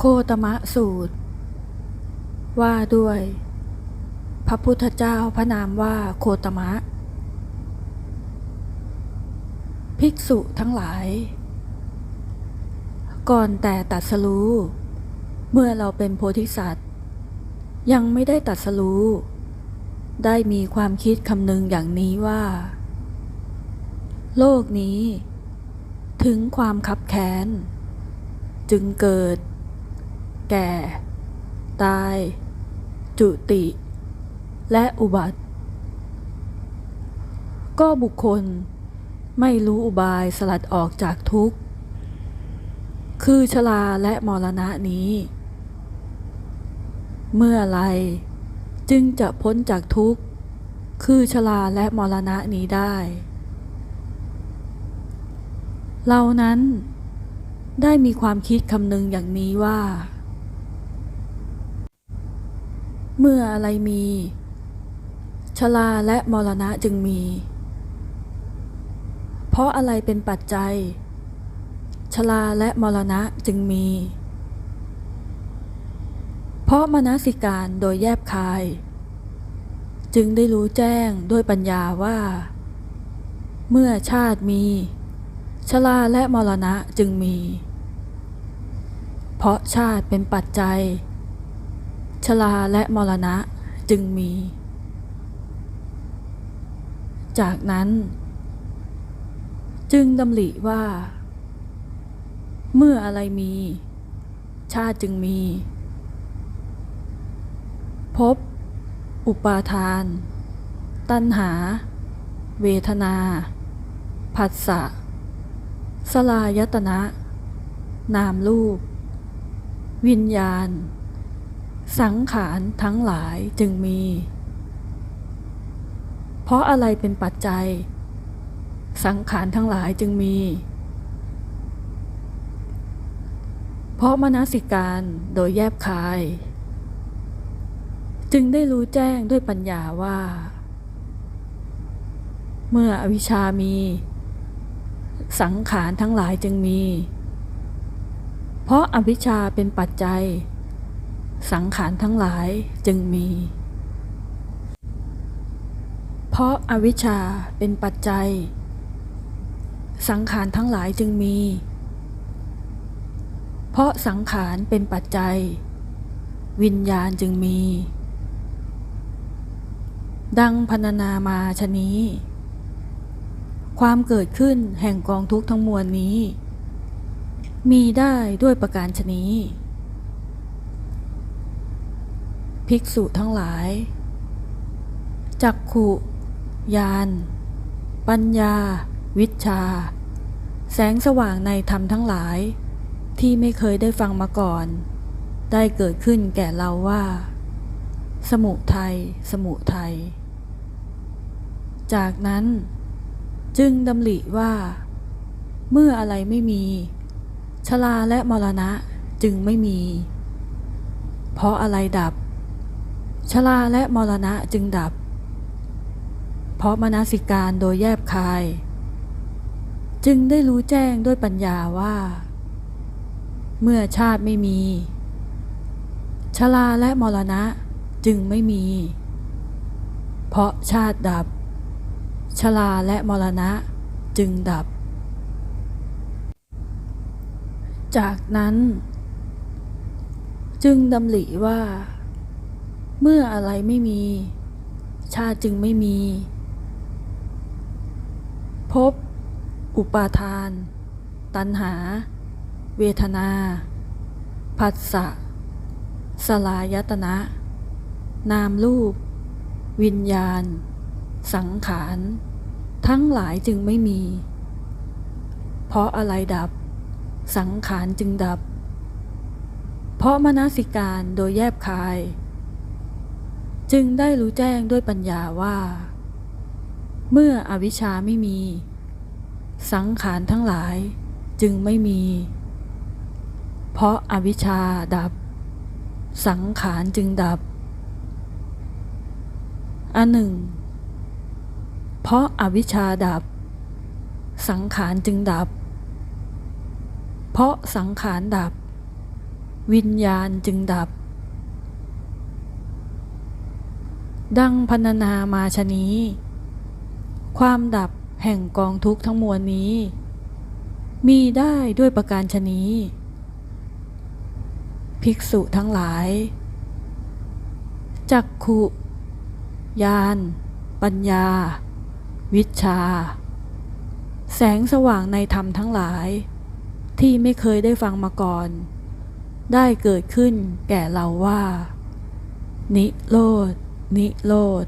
โคตมะสูตร ว่าด้วย พระพุทธเจ้าพระนามว่าโคตมะ ภิกษุทั้งหลาย ก่อนแต่ตัดสรู้ เมื่อเราเป็นโพธิสัตว์ ยังไม่ได้ตัดสรู้ ได้มีความคิดคำนึงอย่างนี้ว่า โลกนี้ ถึงความคับแค้น จึงเกิด แก่ ตาย จุติ และอุบัติ ก็บุคคลไม่รู้อุบายสลัดออกจากทุกข์ คือชลาและมรณะนี้ เมื่อไรจึงจะพ้นจากทุกข์ คือชลาและมรณะนี้ได้เรานั้นได้มีความคิดคำนึงอย่างนี้ว่า เมื่ออะไรมีชลาและมรณะจึงมี เพราะอะไรเป็นปัจจัยชลาและมรณะจึงมี เพราะมนสิการโดยแยบคาย จึงได้รู้แจ้งด้วยปัญญาว่า เมื่อชาติมีชลาและมรณะจึงมี เพราะชาติเป็นปัจจัย ชลาและมรณะจึงมี จากนั้น จึงดำริว่า เมื่ออะไรมี ชาติจึงมีพบอุปาทาน ตัณหา เวทนา ผัสสะ สลายตนะ นามรูป วิญญาณ สังขารทั้งหลายจึงมี เพราะอะไรเป็นปัจจัย สังขารทั้งหลายจึงมี เพราะมนสิการโดยแยบคาย จึงได้รู้แจ้งด้วยปัญญาว่า เมื่ออวิชชามี สังขารทั้งหลายจึงมี เพราะอวิชชาเป็นปัจจัย สังขารทั้งหลายจึงมี เพราะอวิชชาเป็นปัจจัย สังขารทั้งหลายจึงมี เพราะสังขารเป็นปัจจัย วิญญาณจึงมี ดังพรรณนามาชะนี้ ความเกิดขึ้นแห่งกองทุกข์ทั้งมวลนี้ มีได้ด้วยประการชนี้ ภิกษุทั้งหลาย จักขุยาน ปัญญา วิชา แสงสว่างในธรรมทั้งหลาย ที่ไม่เคยได้ฟังมาก่อน ได้เกิดขึ้นแก่เราว่า สมุทัยสมุทัยจากนั้น จึงดำริว่า เมื่ออะไรไม่มี ชลาและมรณะจึงไม่มี เพราะอะไรดับ ชลาและมรณะจึงดับ เพราะมนสิการโดยแยบคาย จึงได้รู้แจ้งด้วยปัญญาว่า เมื่อชาติไม่มีชลาและมรณะจึงไม่มี เพราะชาติดับชลาและมรณะจึงดับ จากนั้น จึงดำริว่า เมื่ออะไรไม่มี ชาติจึงไม่มี พบ อุปาทาน ตัณหา เวทนา ผัสสะ สลายตนะ นามรูป วิญญาณ สังขาร ทั้งหลายจึงไม่มี เพราะอะไรดับ สังขารจึงดับ เพราะมนสิการโดยแยบคาย จึงได้รู้แจ้งด้วยปัญญาว่า เมื่ออวิชชาไม่มี สังขารทั้งหลายจึงไม่มี เพราะอาวิชชาดับ สังขารจึงดับ อันหนึ่ง เพราะอาวิชชาดับ สังขารจึงดับ เพราะสังขารดับ วิญญาณจึงดับ ดังพรรณนามาชะนี้ ความดับแห่งกองทุกข์ทั้งมวลนี้ มีได้ด้วยประการชะนี้ ภิกษุทั้งหลาย จักขุญาณปัญญา วิชชา แสงสว่างในธรรมทั้งหลาย ที่ไม่เคยได้ฟังมาก่อน ได้เกิดขึ้นแก่เราว่า นิโรธ นิโรธ